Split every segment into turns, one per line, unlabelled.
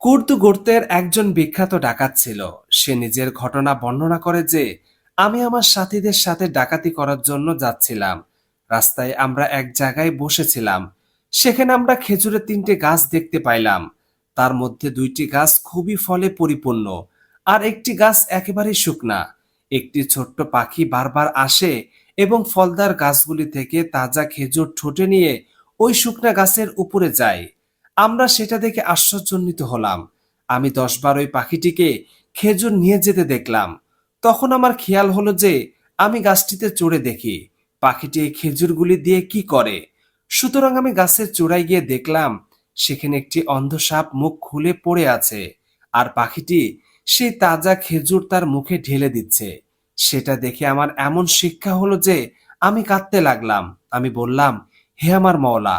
কুর্দু গোর্তের একজন বিখ্যাত ডাকাত ছিল। সে নিজের ঘটনা বর্ণনা করে যে, আমি আমার সাথীদের সাথে ডাকাতি করার জন্য যাচ্ছিলাম। রাস্তায় আমরা এক জায়গায় বসেছিলাম। সেখানে আমরা খেজুরের তিনটে গাছ দেখতে পাইলাম। তার মধ্যে দুইটি গাছ খুবই ফলে পরিপূর্ণ, আর একটি গাছ একেবারেই শুকনা। একটি ছোট্ট পাখি বারবার আসে এবং ফলদার গাছগুলি থেকে তাজা খেজুর ঠোঁটে নিয়ে ওই শুকনা গাছের উপরে যায়। আমরা সেটা দেখে আশ্চর্যান্বিত হলাম। আমি দশবার ওই পাখিটিকে খেজুর নিয়ে যেতে দেখলাম। তখন আমার খেয়াল হলো যে আমি গাছটিতে চড়ে দেখি। পাখিটি এই খেজুরগুলি দিয়ে কি করে? সুতরাং আমি গাছের চূড়ায় গিয়ে দেখলাম, সেখানে একটি অন্ধ সাপ মুখ খুলে পড়ে আছে, আর পাখিটি সেই তাজা খেজুর তার মুখে ঢেলে দিচ্ছে। সেটা দেখে আমার এমন শিক্ষা হলো যে আমি কাঁদতে লাগলাম। আমি বললাম, হে আমার মওলা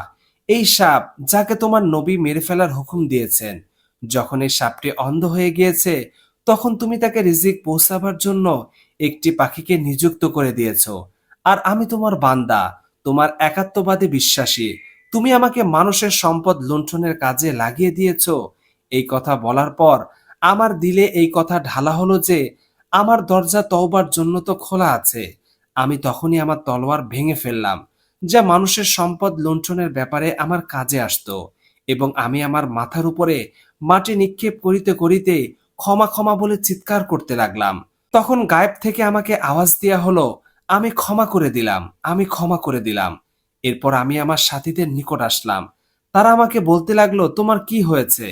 এই সাপ যাকে তোমার নবী মেরে ফেলার হুকুম দিয়েছেন। যখন এই সাপটি অন্ধ হয়ে গিয়েছে, তখন তুমি তাকে রিজিক পৌঁছাবার জন্য একটি পাখিকে নিযুক্ত করে দিয়েছ। আর আমি তোমার বান্দা, তোমার একাত্মবাদী বিশ্বাসী। তুমি আমাকে মানুষের সম্পদ লুণ্ঠনের কাজে লাগিয়ে দিয়েছ। এই কথা বলার পর আমার দিলে এই কথা ঢালা হলো যে, আমার দরজা তওবার জন্য তো খোলা আছে। আমি তখনই আমার তলোয়ার ভেঙে ফেললাম। যা মানুষের সম্পদ লুণ্ঠনের ব্যাপারে আমার কাজে আসতো এবং আমি আমার মাথার উপরে মাটি নিক্ষেপ করিতে করিতে ক্ষমা ক্ষমা বলে চিৎকার করতে লাগলাম। তখন গায়েব থেকে আমাকে আওয়াজ দেয়া হলো, আমি ক্ষমা করে দিলাম, আমি ক্ষমা করে দিলাম। এরপর আমি আমার সাথীদের নিকট আসলাম। তারা আমাকে বলতে লাগল, তোমার কি হয়েছে?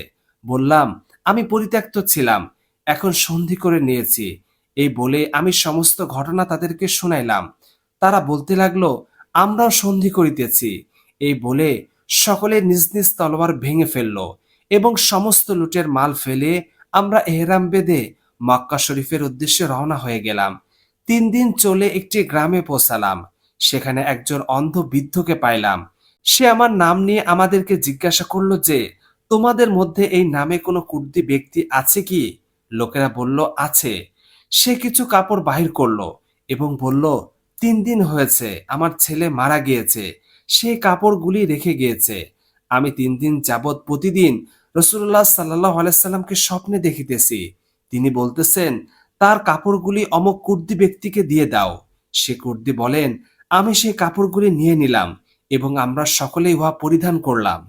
বললাম, আমি পরিত্যক্ত ছিলাম, এখন সন্ধি করে নিয়েছি। এই বলে আমি সমস্ত ঘটনা তাদেরকে শোনাইলাম। তারা বলতে লাগল আমরাও সন্ধি করিতেছি। এই বলে সকলে নিজ নিজ তলোয়ার ভেঙে ফেলল এবং সমস্ত লুটের মাল ফেলে আমরা এহরাম বেঁধে মক্কা শরীফের উদ্দেশ্যে রওনা হয়ে গেলাম। তিন দিন চলে একটি গ্রামে পৌঁছালাম। সেখানে একজন অন্ধ বৃদ্ধকে পাইলাম। সে আমার নাম নিয়ে আমাদেরকে জিজ্ঞাসা করল যে, তোমাদের মধ্যে এই নামে কোনো কুর্দি ব্যক্তি আছে কি? লোকেরা বলল, আছে। সে কিছু কাপড় বাহির করল এবং বলল তিন দিন হয়েছে, আমার ছেলে মারা গিয়েছে সেই কাপড়গুলি রেখে গিয়েছে। আমি তিন দিন যাবৎ প্রতিদিন রসুল্লাহ সাল্লাহ আলাইসাল্লামকে স্বপ্নে দেখিতেছি। তিনি বলতেছেন, তার কাপড়গুলি অমক কুর্দি ব্যক্তিকে দিয়ে দাও। সে কুর্দি বলেন, আমি সেই কাপড়গুলি নিয়ে নিলাম এবং আমরা সকলেই উহা পরিধান করলাম।